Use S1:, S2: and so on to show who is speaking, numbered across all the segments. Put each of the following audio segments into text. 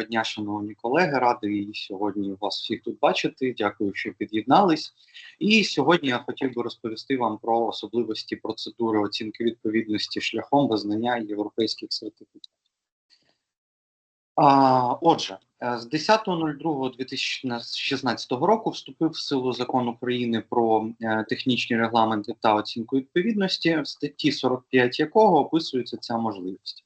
S1: дня, шановні колеги. Радий сьогодні вас всіх тут бачити. Дякую, що під'єднались. І сьогодні я хотів би розповісти вам про особливості процедури оцінки відповідності шляхом визнання європейських сертифікатів. А, Отже, е, з 10.02.2016 року вступив в силу закон України про е, технічні регламенти та оцінку відповідності, в статті 45 якого описується ця можливість.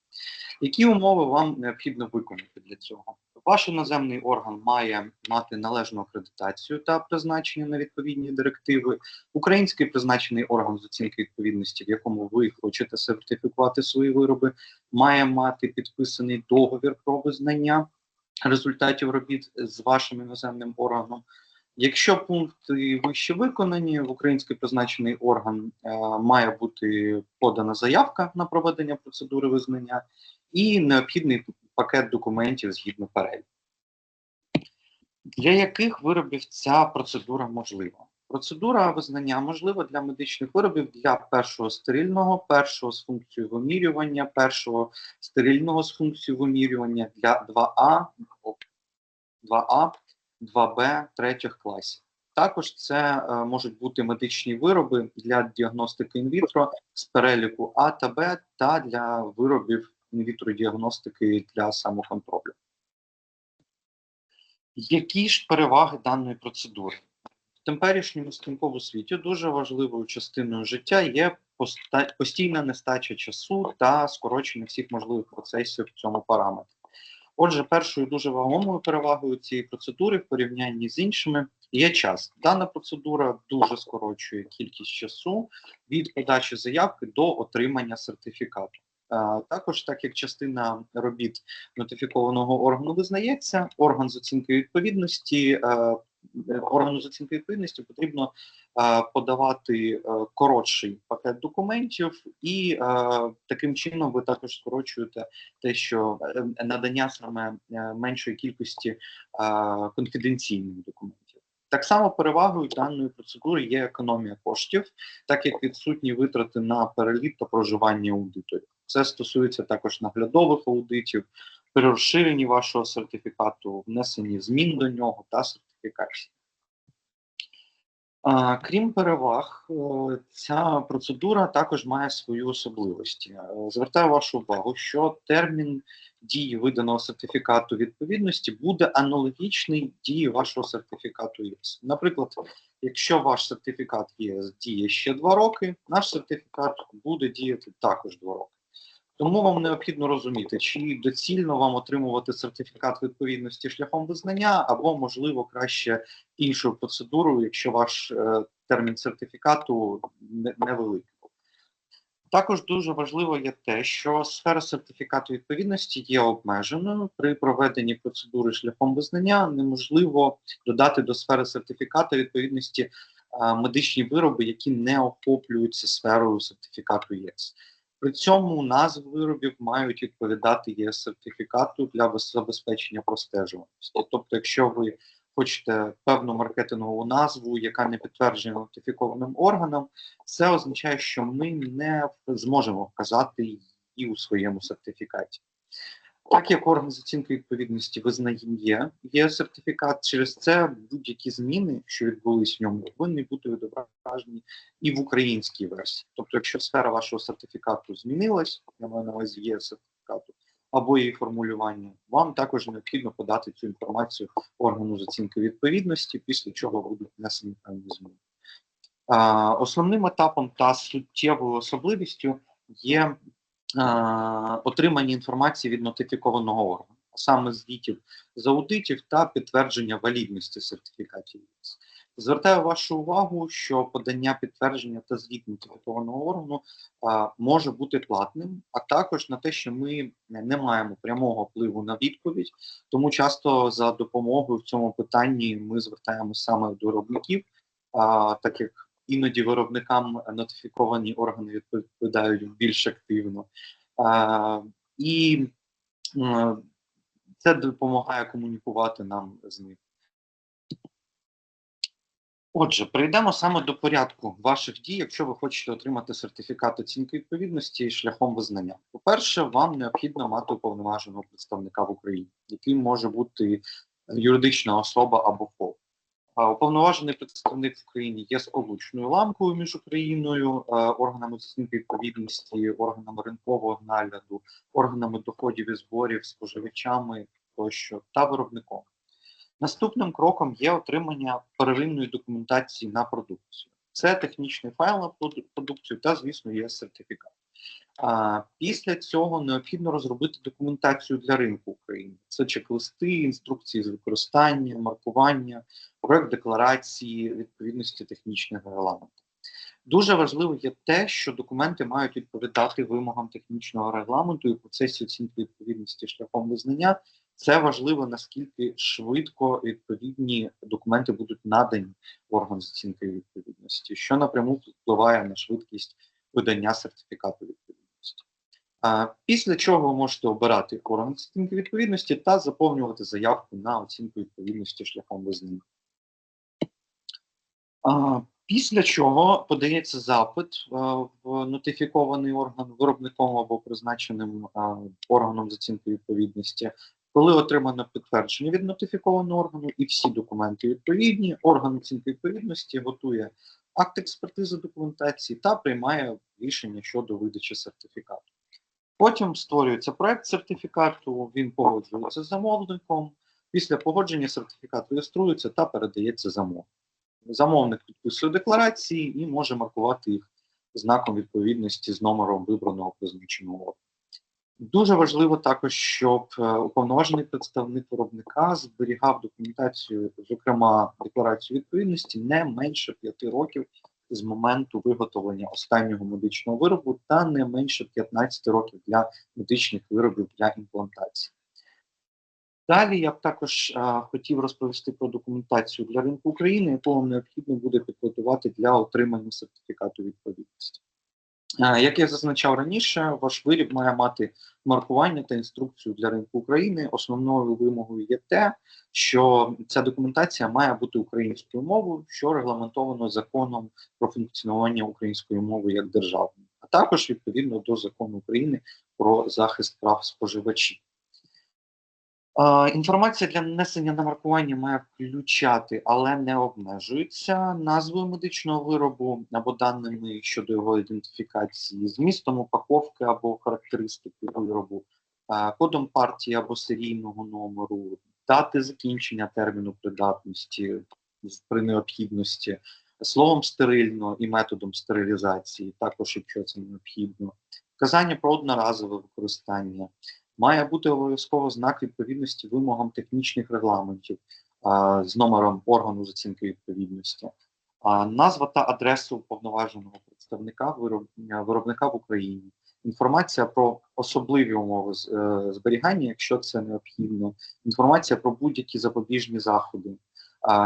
S1: Які умови вам необхідно виконати для цього? Ваш іноземний орган має мати належну акредитацію та призначення на відповідні директиви. Український призначений орган з оцінки відповідності, в якому ви хочете сертифікувати свої вироби, має мати підписаний договір про визнання результатів робіт з вашим іноземним органом. Якщо пункти вище виконані, в український призначений орган е, має бути подана заявка на проведення процедури визнання і необхідний пакет документів згідно переліку. Для яких виробів ця процедура можлива? Процедура визнання можлива для медичних виробів для першого стерильного, першого з функцією вимірювання, першого стерильного з функцією вимірювання для 2А, 2А, 2Б третіх класів. Також це е, можуть бути медичні вироби для діагностики інвітро з переліку А та Б та для виробів інвітро діагностики для самоконтролю. Які ж переваги даної процедури? В теперішньому стрімковому світі дуже важливою частиною життя є постійна нестача часу та скорочення всіх можливих процесів в цьому параметрі. Отже, першою дуже вагомою перевагою цієї процедури в порівнянні з іншими є час. Дана процедура дуже скорочує кількість часу від подачі заявки до отримання сертифікату. Також, так як частина робіт нотифікованого органу визнається, орган з оцінки відповідності е, органу з оцінки відповідності потрібно е, подавати е, коротший пакет документів, і таким чином ви також скорочуєте те, що надання саме меншої кількості конфіденційних документів. Так само перевагою даної процедури є економія коштів, так як відсутні витрати на переліт та проживання аудиторів. Це стосується також наглядових аудитів, при розширенні вашого сертифікату, внесенні змін до нього та сертифікації. Крім переваг, е, ця процедура також має свої особливості. Е, Звертаю вашу увагу, що термін дії виданого сертифікату відповідності буде аналогічний дії вашого сертифікату ЄС. Наприклад, якщо ваш сертифікат ЄС діє ще два роки, наш сертифікат буде діяти також два роки. Тому вам необхідно розуміти, чи доцільно вам отримувати сертифікат відповідності шляхом визнання, або, можливо, краще іншою процедурою, якщо ваш е, термін сертифікату невеликий. Також дуже важливо є те, що сфера сертифікату відповідності є обмеженою. При проведенні процедури шляхом визнання неможливо додати до сфери сертифікату відповідності е, медичні вироби, які не охоплюються сферою сертифікату ЄС. При цьому назви виробів мають відповідати ЄС сертифікату для забезпечення простежуваності. Тобто, якщо ви хочете певну маркетингову назву, яка не підтверджена нотифікованим органом, це означає, що ми не зможемо вказати її у своєму сертифікаті. Так як орган з оцінки відповідності визнає є сертифікат, через це будь-які зміни, що відбулись в ньому, повинні бути відображені і в українській версії. Тобто, якщо сфера вашого сертифікату змінилась, я маю на увазі є сертифікату, або її формулювання, вам також необхідно подати цю інформацію органу з оцінки відповідності, після чого будуть внесені певні зміни. Основним етапом та суттєвою особливістю є отримання інформації від нотифікованого органу, саме звітів з аудитів та підтвердження валідності сертифікатів. Звертаю вашу увагу, що подання підтвердження та звіт нотифікованого органу а, може бути платним, а також на те, що ми не маємо прямого впливу на відповідь, тому часто за допомогою в цьому питанні ми звертаємося саме до виробників, а, так як іноді виробникам нотифіковані органи відповідають більш активно. А, і м, це допомагає комунікувати нам з ними. Отже, перейдемо саме до порядку ваших дій, якщо ви хочете отримати сертифікат оцінки відповідності шляхом визнання. По-перше, вам необхідно мати уповноваженого представника в Україні, яким може бути юридична особа або ФОП. Уповноважений представник в Україні є сполучною ламкою між Україною, е, органами оцінки відповідності, органами ринкового нагляду, органами доходів і зборів, споживачами тощо та виробником. Наступним кроком є отримання первинної документації на продукцію. Це технічний файл на проду- продукцію та, звісно, є сертифікат. А, після цього необхідно розробити документацію для ринку України. Це чек-листи, інструкції з використання, маркування, проект декларації відповідності технічних регламентів. Дуже важливо є те, що документи мають відповідати вимогам технічного регламенту і процесі оцінки відповідності шляхом визнання це важливо, наскільки швидко відповідні документи будуть надані в орган з оцінки відповідності, що напряму впливає на швидкість видання сертифікату відповідності. Після чого ви можете обирати орган оцінки відповідності та заповнювати заявку на оцінку відповідності шляхом визнання. Після чого подається запит в нотифікований орган виробником або призначеним органом з оцінки відповідності. Коли отримано підтвердження від нотифікованого органу і всі документи відповідні, орган оцінки відповідності готує акт експертизи документації та приймає рішення щодо видачі сертифікату. Потім створюється проект сертифікату, він погоджується з замовником. Після погодження сертифікат реєструється та передається замовнику. Замовник підписує декларації і може маркувати їх знаком відповідності з номером вибраного призначеного. Дуже важливо також, щоб е, уповноважений представник виробника зберігав документацію, зокрема декларацію відповідності, не менше 5 років з моменту виготовлення останнього медичного виробу та не менше 15 років для медичних виробів для імплантації. Далі я б також а, хотів розповісти про документацію для ринку України, яку вам необхідно буде підготувати для отримання сертифікату відповідності. Е, Як я зазначав раніше, ваш виріб має мати маркування та інструкцію для ринку України. Основною вимогою є те, що ця документація має бути українською мовою, що регламентовано законом про функціонування української мови як державної, а також відповідно до закону України про захист прав споживачів. Інформація для нанесення на маркування має включати, але не обмежується назвою медичного виробу або даними щодо його ідентифікації, змістом упаковки або характеристики виробу, кодом партії або серійного номеру, дати закінчення терміну придатності при необхідності, словом стерильно і методом стерилізації, також якщо це необхідно, вказання про одноразове використання. Має бути обов'язково знак відповідності вимогам технічних регламентів а, з номером органу з оцінки відповідності, а, назва та адреса уповноваженого представника вироб, виробника в Україні, інформація про особливі умови е, зберігання, якщо це необхідно, інформація про будь-які запобіжні заходи,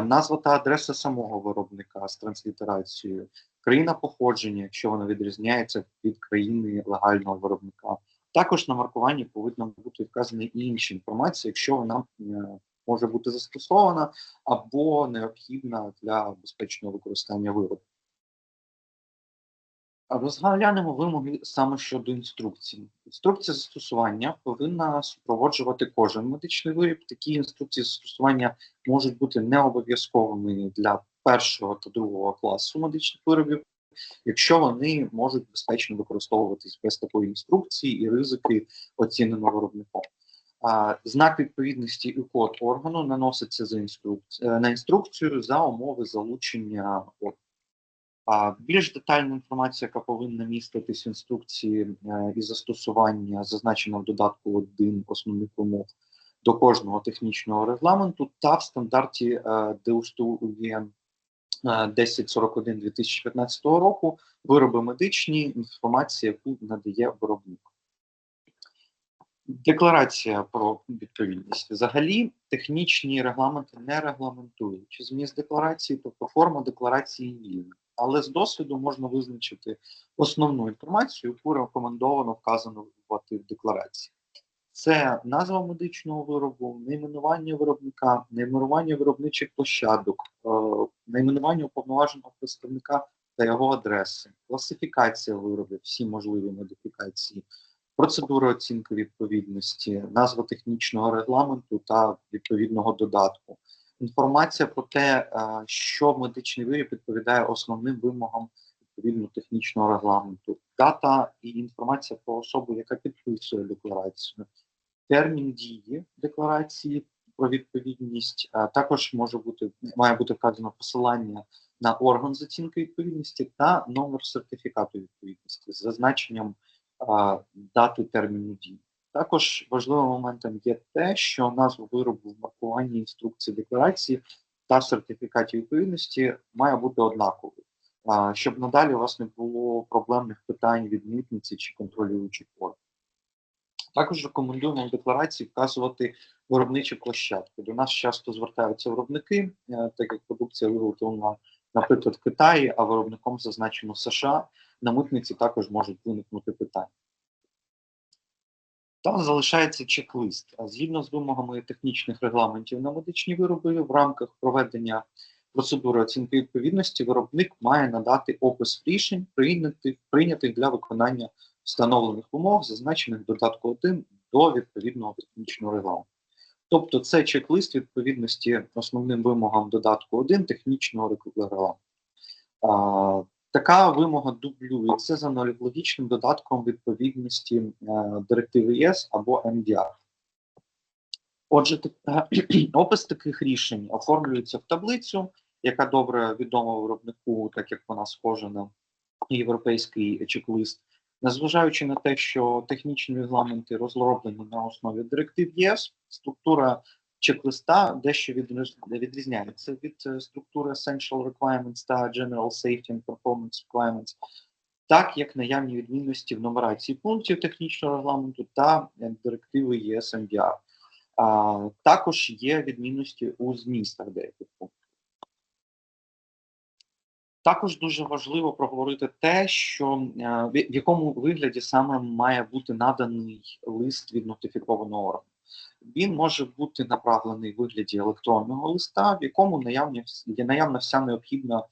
S1: назва та адреса самого виробника з транслітерацією, країна походження, якщо вона відрізняється від країни легального виробника. Також на маркуванні повинна бути вказана і інша інформація, якщо вона е, може бути застосована або необхідна для безпечного використання виробу. Розглянемо вимоги саме щодо інструкцій. Інструкція застосування повинна супроводжувати кожен медичний виріб. Такі інструкції застосування можуть бути не обов'язковими для першого та другого класу медичних виробів, якщо вони можуть безпечно використовуватись без такої інструкції і ризики оцінено виробником. Знак відповідності і код органу наноситься за інструкці... е, на інструкцію за умови залучення органу. А більш детальна інформація, яка повинна міститись в інструкції е, і застосування, зазначена в додатку 1 основних вимог до кожного технічного регламенту та в стандарті е, ДУСТУ УЄН 1041 2015 року вироби медичні, інформація, яку надає виробник. Декларація про відповідність. Взагалі, технічні регламенти не регламентують зміст декларації, тобто форма декларації вільна. Але з досвіду можна визначити основну інформацію, яку рекомендовано вказувати в декларації. Це назва медичного виробу, найменування виробника, найменування виробничих площадок, е, найменування уповноваженого представника та його адреси, класифікація виробів, всі можливі модифікації, процедура оцінки відповідності, назва технічного регламенту та відповідного додатку. Інформація про те, е, що медичний виріб відповідає основним вимогам відповідно технічного регламенту, дата і інформація про особу, яка підписує декларацію, термін дії декларації про відповідність. Також може бути має бути вказано посилання на орган з оцінки відповідності та номер сертифікату відповідності з зазначенням дати терміну дії. Також важливим моментом є те, що назва виробу в маркуванні інструкції декларації та сертифікаті відповідності має бути однаковою, щоб надалі у вас не було проблемних питань від митниці чи контролюючих органів. Також рекомендуємо в декларації вказувати виробничі площадки. До нас часто звертаються виробники, е, так як продукція виготовлена, наприклад, в Китаї, а виробником зазначено США. На митниці також можуть виникнути питання. Та залишається чек-лист. Згідно з вимогами технічних регламентів на медичні вироби, в рамках проведення процедури оцінки відповідності виробник має надати опис рішень, прийнятих для виконання встановлених вимог, зазначених в додатку 1 до відповідного технічного регламенту. Тобто це чек-лист відповідності основним вимогам додатку 1 технічного регламенту. Така вимога дублюється з аналогічним додатком відповідності е, директиви ЄС або МДР. Отже, опис таких рішень оформлюється в таблицю, яка добре відома виробнику, так як вона схожа на європейський чек-лист. Незважаючи на те, що технічні регламенти розроблені на основі директив ЄС, структура чек-листа дещо відрізняється від е, структури Essential Requirements та General Safety and Performance Requirements, так як наявні відмінності в нумерації пунктів технічного регламенту та е, директиви ЄС МДР. Також є відмінності у змістах деяких. Також дуже важливо проговорити те, що е, в якому вигляді саме має бути наданий лист від нотифікованого органу. Він може бути направлений в вигляді електронного листа, в якому наявні, наявна вся необхідна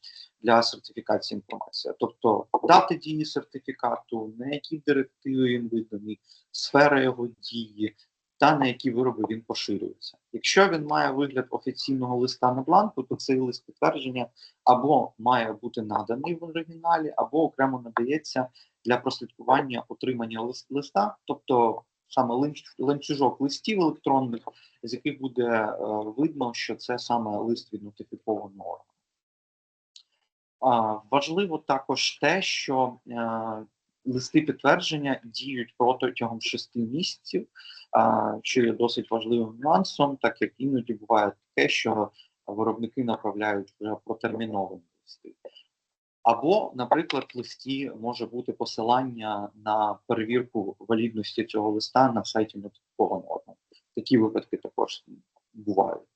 S1: для сертифікації інформація, тобто дати дії сертифікату, на які директиви він виданий, сфера його дії, та на які вироби він поширюється. Якщо він має вигляд офіційного листа на бланку, то цей лист підтвердження або має бути наданий в оригіналі, або окремо надається для прослідкування отримання лис- листа, тобто саме ланцюжок листів електронних, з яких буде е, видно, що це саме лист від нотифікованого органу. Важливо також те, що е, листи підтвердження діють протягом шести місяців, що є досить важливим нюансом, так як іноді буває таке, що виробники направляють вже протерміновані листи. Або, наприклад, в листі може бути посилання на перевірку валідності цього листа на сайті нотифікованого органу. Такі випадки також бувають.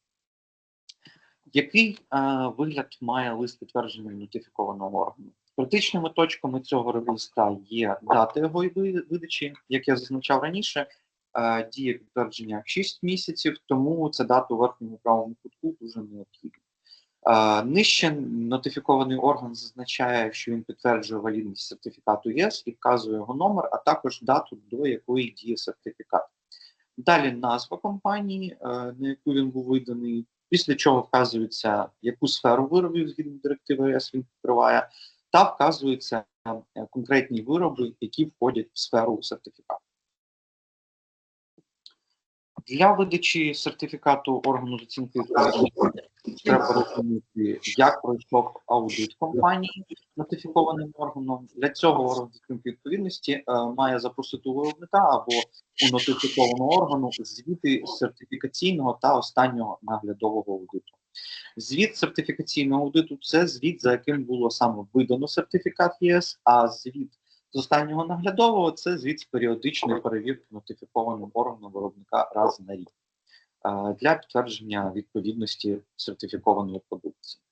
S1: Який е, вигляд має лист підтвердження нотифікованого органу? Критичними точками цього листа є дата його видачі, як я зазначав раніше, е, діє підтвердження 6 місяців, тому ця дата у верхньому правому кутку дуже необхідна. Е, Нижче нотифікований орган зазначає, що він підтверджує валідність сертифікату ЄС і вказує його номер, а також дату, до якої діє сертифікат. Далі назва компанії, е, на яку він був виданий, після чого вказується, яку сферу виробів згідно директиви ЄС він покриває, та вказуються е, конкретні вироби, які входять в сферу сертифікату. Для видачі сертифікату органу з оцінки треба розуміти, як пройшов аудит компанії нотифікованим органом. Для цього орган з оцінки відповідності е, має запросити у виробника або у нотифікованого органу звіти сертифікаційного та останнього наглядового аудиту. Звіт сертифікаційного аудиту це звіт, за яким було саме видано сертифікат ЄС, а звіт з останнього наглядового це звіт з періодичної перевірки нотифікованим органом виробника раз на рік для підтвердження відповідності сертифікованої продукції.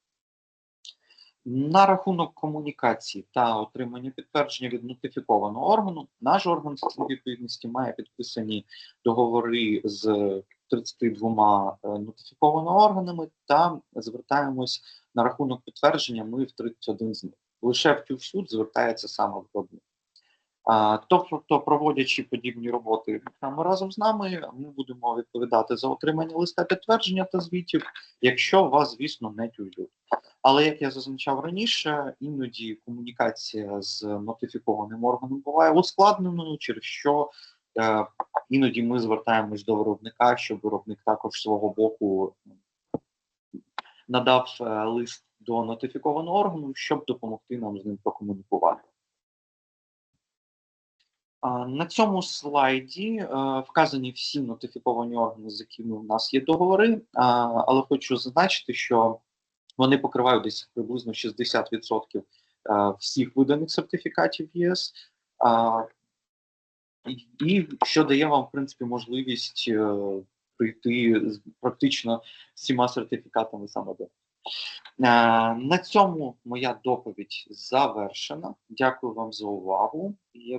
S1: На рахунок комунікації та отримання підтвердження від нотифікованого органу, наш орган з відповідності має підписані договори з 32 е, нотифікованими органами та звертаємось на рахунок підтвердження. Ми в 31 з них. Лише в Тювсуд звертається саме виробник. Тобто, проводячи подібні роботи саме разом з нами, ми будемо відповідати за отримання листа підтвердження та звітів, якщо вас, звісно, не тюжуть. Але як я зазначав раніше, іноді комунікація з нотифікованим органом буває ускладненою, через що іноді ми звертаємось до виробника, щоб виробник також свого боку надав е, лист до нотифікованого органу, щоб допомогти нам з ним прокомунікувати. На цьому слайді е, вказані всі нотифіковані органи, з якими у нас є договори, але хочу зазначити, що вони покривають десь приблизно 60% е, всіх виданих сертифікатів ЄС. І- що дає вам, в принципі, можливість е, прийти з практично всіма сертифікатами саме до. Е, На цьому моя доповідь завершена. Дякую вам за увагу.